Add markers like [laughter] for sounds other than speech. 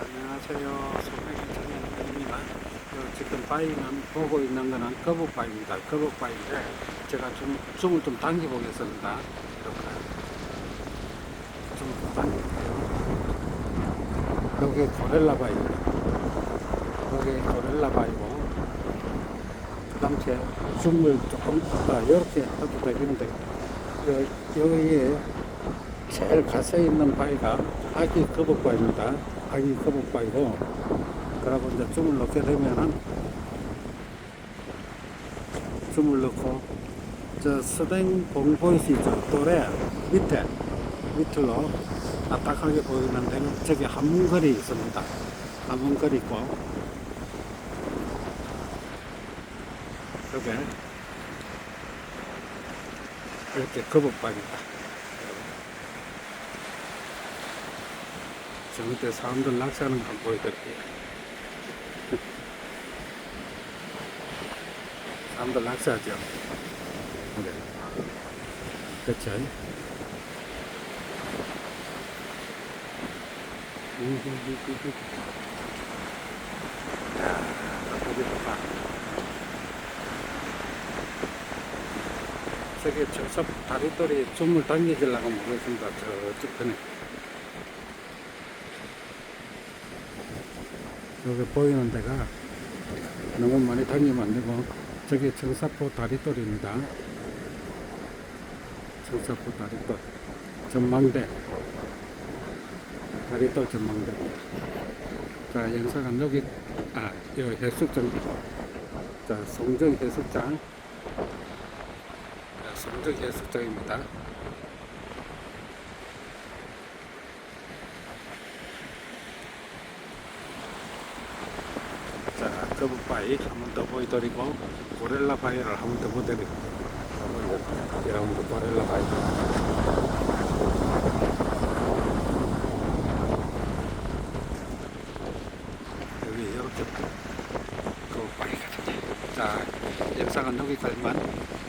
안녕하세요. 소백이 정현입니다. 지금 바위는 보고 있는 거는 거북바위입니다. 거북바위인데 제가 좀 줌을 좀 당겨 보겠습니다. 이렇게 좀 당겨. 여기 고렐라 바위입니다. 여기 고렐라 바위고 그 당시에 줌을 조금 아, 이렇게 해도 되겠는데 여- 여기에 제일 가서 있는 바위가 아기 거북바위입니다. 아기 거북바위고 그러고 이제 줌을 넣게 되면은 줌을 넣고 저 서댕 봉 보이시죠? 또래 밑에 밑으로 아딱하게 보이는 데는 저기 한문거리 있습니다. 한문거리 있고 여기 이렇게 거북바위입니다. 저 밑에 사람들 낚시하는 거 보여드릴게요. [laughs] 사람들 낚시하죠. 네. 그쵸? 야, 거기 봐. 저기 저서 다리돌이 줌을 당기려고 모르겠습니다. 저쪽 편에. 여기 보이는 데가 너무 많이 다니면 안 되고 저기 청사포 다리돌입니다. 청사포 다리돌. 전망대. 다리돌 전망대. 자 영상은 여기 아 여기 해수장. 자 송정 해수장. 자, 송정 해수장입니다. 자, 거북바위 한번 더 보여드리고 고렐라 바위를 한번 더 보여드리고. 여러분들 고렐라 바위 여기 이렇게 거북바위가 자, 영상은 여기까지만